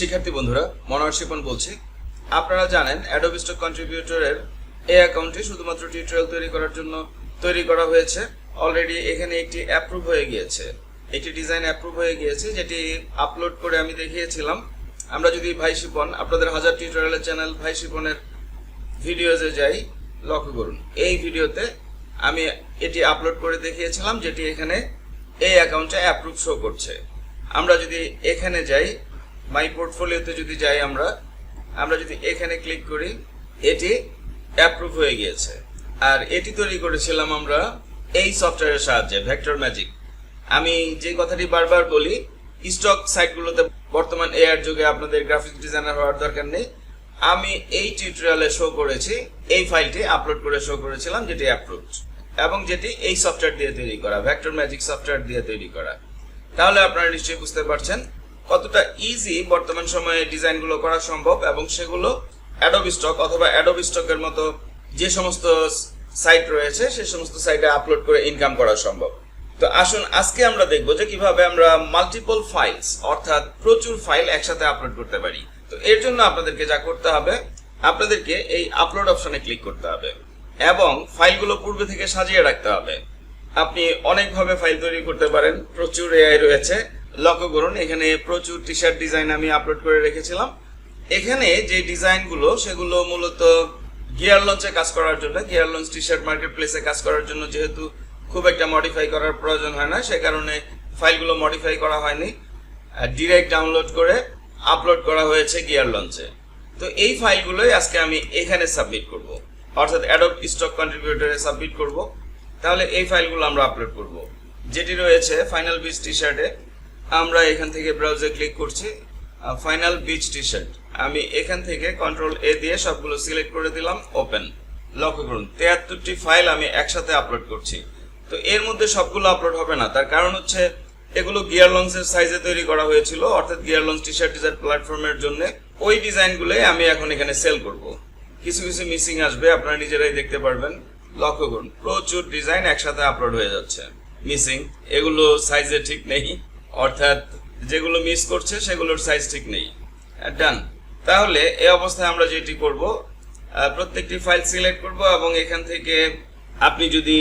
শিক্ষার্থী বন্ধুরা, মনোহর শিপন বলছি। আপনারা জানেন অ্যাডোব স্টক কন্ট্রিবিউটরের এই অ্যাকাউন্টটি শুধুমাত্র টিউটোরিয়াল তৈরি করার জন্য তৈরি করা হয়েছে। অলরেডি এখানে একটি অ্যাপ্রুভ হয়ে গিয়েছে। একটি ডিজাইন অ্যাপ্রুভ হয়ে গিয়েছে, যেটি আপলোড করে আমি দেখিয়েছিলাম। আমরা যদি ভাই শিপন, আপনাদের হাজার টিউটোরিয়ালের চ্যানেল ভাই শিপনের ভিডিওতে যাই, লক্ষ্য করুন। এই ভিডিওতে আমি এটি আপলোড করে দেখিয়েছিলাম, যেটি এখানে এই অ্যাকাউন্টে অ্যাপ্রুভ শো করছে। আমরা যদি এখানে যাই মাই পোর্টফোলিওতে যদি যাই আমরা আমরা যদি এখানে ক্লিক করি, এটি অ্যাপ্রুভ হয়ে গিয়েছে। আর এটি তৈরি করেছিলাম আমরা এই সফটওয়্যারের সাহায্যে ভেক্টর ম্যাজিক আমি যে কথাটি বারবার বলি স্টক সাইটগুলোতে বর্তমান এআর যুগে আপনাদের গ্রাফিক্স ডিজাইনার হওয়ার দরকার নেই। আমি এই টিউটোরিয়ালে শো করেছি, এই ফাইলটি আপলোড করে শো করেছিলাম, যেটি অ্যাপ্রুভ এবং যেটি এই সফটওয়্যার দিয়ে তৈরি করা ভেক্টর ম্যাজিক সফটওয়্যার দিয়ে তৈরি করা। তাহলে আপনারা নিশ্চয়ই বুঝতে পারছেন কতটা ইজি বর্তমান সময়ে ডিজাইনগুলো করা সম্ভব এবং সেগুলো অ্যাডোব স্টক অথবা অ্যাডোব স্টকের মতো যে সমস্ত সাইট রয়েছে, সে সমস্ত সাইটে আপলোড করে ইনকাম করা সম্ভব। তো আসুন, আজকে আমরা দেখব যে কীভাবে আমরা মাল্টিপল ফাইলস অর্থাৎ প্রচুর ফাইল একসাথে আপলোড করতে পারি। তো এর জন্য আপনাদেরকে যা করতে হবে, আপনাদেরকে এই আপলোড অপশনে ক্লিক করতে হবে এবং ফাইলগুলো পূর্বে থেকে সাজিয়ে রাখতে হবে। আপনি অনেকভাবে ফাইল তৈরি করতে পারেন, প্রচুর এআই রয়েছে। লক্ষ্য করুন, এখানে প্রচুর টি শার্ট ডিজাইন আমি আপলোড করে রেখেছিলাম। এখানে যে ডিজাইনগুলো, সেগুলো মূলত গিয়ার লঞ্চে কাজ করার জন্য gear launch T shirt market প্লেসে কাজ করার জন্য যেহেতু খুব একটা মডিফাই করার প্রয়োজন হয় না, সে কারণে ফাইলগুলো মডিফাই করা হয়নি। ডিরেক্ট ডাউনলোড করে আপলোড করা হয়েছে গিয়ার লঞ্চে তো এই ফাইলগুলোই আজকে আমি এখানে সাবমিট করব। অর্থাৎ অ্যাডোব স্টক কন্ট্রিবিউটরে সাবমিট করব। তাহলে এই ফাইলগুলো আমরা আপলোড করব। যেটি রয়েছে ফাইনাল বিচ টি শার্টে আমরা এখান থেকে ব্রাউজে ক্লিক করছি ফাইনাল বিচ টি শার্ট আমি এখান থেকে কন্ট্রোল এ দিয়ে সবগুলো সিলেক্ট করে দিলাম ওপেন লক্ষ্য করুন, তেয়াত্তরটি ফাইল আমি একসাথে আপলোড করছি। তো এর মধ্যে সবগুলো আপলোড হবে না। তার কারণ হচ্ছে, এগুলো গিয়ার লঞ্চের সাইজে তৈরি করা হয়েছিল, অর্থাৎ gear launch T shirt design প্ল্যাটফর্মের জন্য। ওই ডিজাইনগুলোই আমি এখন এখানে সেল করব। কিছু কিছু মিসিং আসবে, আপনারা নিজেরাই দেখতে পারবেন। লক্ষ্য করুন, প্রচুর ডিজাইন একসাথে আপলোড হয়ে যাচ্ছে। মিসিং এগুলো সাইজে ঠিক নেই। অর্থাৎ যেগুলো মিস করছে, সেগুলোর সাইজ ঠিক নেই। ডান তাহলে এই অবস্থায় আমরা যেটি করব প্রত্যেকটি ফাইল সিলেক্ট করব এবং এখান থেকে আপনি যদি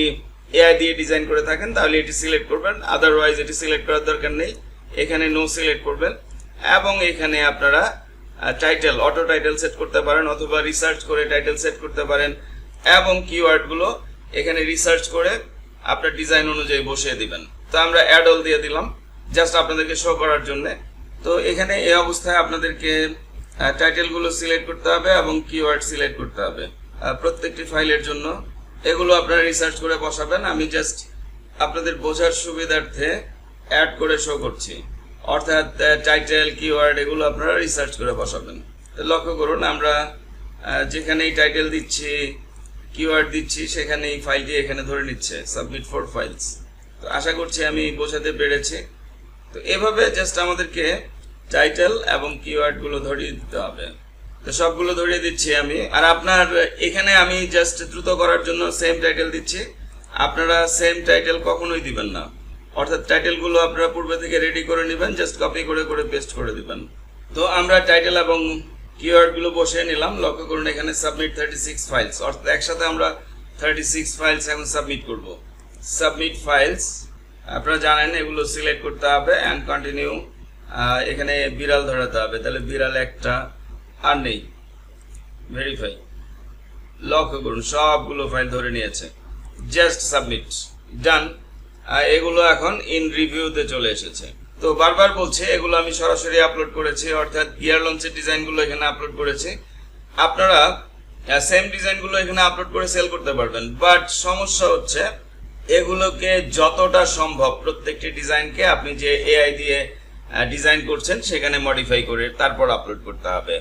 এআই দিয়ে ডিজাইন করে থাকেন, তাহলে এটি সিলেক্ট করবেন। আদারওয়াইজ এটি সিলেক্ট করার দরকার নেই। এখানে নো সিলেক্ট করবেন। এবং এখানে আপনারা টাইটেল অটো টাইটেল সেট করতে পারেন অথবা রিসার্চ করে টাইটেল সেট করতে পারেন এবং কিওয়ার্ডগুলো এখানে রিসার্চ করে আপনার ডিজাইন অনুযায়ী বসিয়ে দিবেন। তো আমরা অ্যাডল দিয়ে দিলাম। জাস্ট আপনাদেরকে শো করার জন্য। তো এখানে এই অবস্থায় আপনাদেরকে টাইটেলগুলো সিলেক্ট করতে হবে এবং কিওয়ার্ড সিলেক্ট করতে হবে। প্রত্যেকটি ফাইলের জন্য। এগুলো আপনারা রিসার্চ করে বসাবেন। আমি জাস্ট আপনাদের বোঝার সুবিধার্থে অ্যাড করে শো করছি। অর্থাৎ টাইটেল কিওয়ার্ড এগুলো আপনারা রিসার্চ করে বসাবেন। লক্ষ্য করুন, আমরা যেখানেই টাইটেল দিচ্ছি কিওয়ার্ড দিচ্ছি সেখানে এই ফাইলটি এখানে ধরে নিচ্ছে সাবমিট ফর ফাইলস তো আশা করছি আমি বোঝাতে পেরেছি। তো এভাবে জাস্ট আমাদেরকে টাইটেল এবং কিওয়ার্ডগুলো ধরিয়ে দিতে হবে। তো সবগুলো ধরিয়ে দিচ্ছি আমি। আর আপনার এখানে আমি জাস্ট দ্রুত করার জন্য সেম টাইটেল দিচ্ছি। আপনারা সেম টাইটেল কখনোই দিবেন না। অর্থাৎ টাইটেলগুলো আপনারা পূর্বে থেকে রেডি করে নেবেন জাস্ট কপি করে করে পেস্ট করে দিবেন। তো আমরা টাইটেল এবং কিওয়ার্ডগুলো বসিয়ে নিলাম। লক্ষ্য করুন এখানে সাবমিট থার্টি সিক্স ফাইলস অর্থাৎ একসাথে আমরা থার্টি সিক্স ফাইলস এখন সাবমিট করব। সাবমিট ফাইলস আপনারা জানেন এগুলো সিলেক্ট করতে হবে অ্যান্ড কন্টিনিউ এখানে বিড়াল ধরাতে হবে। তাহলে বিড়াল একটা আর নেই। ভেরিফাই লক্ষ্য করুন, সবগুলো ফাইল ধরে নিয়েছে। জাস্ট সাবমিট ডান এগুলো এখন ইন রিভিউতে চলে এসেছে। তো বারবার বলছে, এগুলো আমি সরাসরি আপলোড করেছি, অর্থাৎ গিয়ার লঞ্চের ডিজাইনগুলো এখানে আপলোড করেছি। আপনারা সেম ডিজাইনগুলো এখানে আপলোড করে সেল করতে পারবেন। বাট সমস্যা হচ্ছে এগুলোকে যতটা সম্ভব প্রত্যেকটি ডিজাইনকে আপনি যে এআই দিয়ে ডিজাইন করছেন সেখানে মডিফাই করে তারপর আপলোড করতে হবে।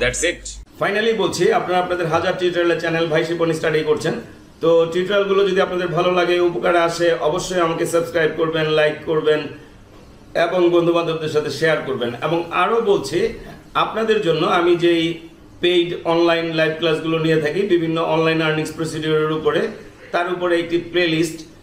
দ্যাটস ইট ফাইনালি বলছি, আপনারা আপনাদের হাজার টিউটোরিয়ালের চ্যানেল ভাই শিপন স্টাডি করছেন। তো টিউটোরিয়ালগুলো যদি আপনাদের ভালো লাগে, উপকারে আসে, অবশ্যই আমাকে সাবস্ক্রাইব করবেন লাইক করবেন, এবং বন্ধু বান্ধবদের সাথে শেয়ার করবেন। এবং আরও বলছি, আপনাদের জন্য আমি যেই পেইড অনলাইন লাইভ ক্লাসগুলো নিয়ে থাকি, বিভিন্ন অনলাইন আর্নিংস প্রসিডিওরের উপরে, তার উপরে একটি playlist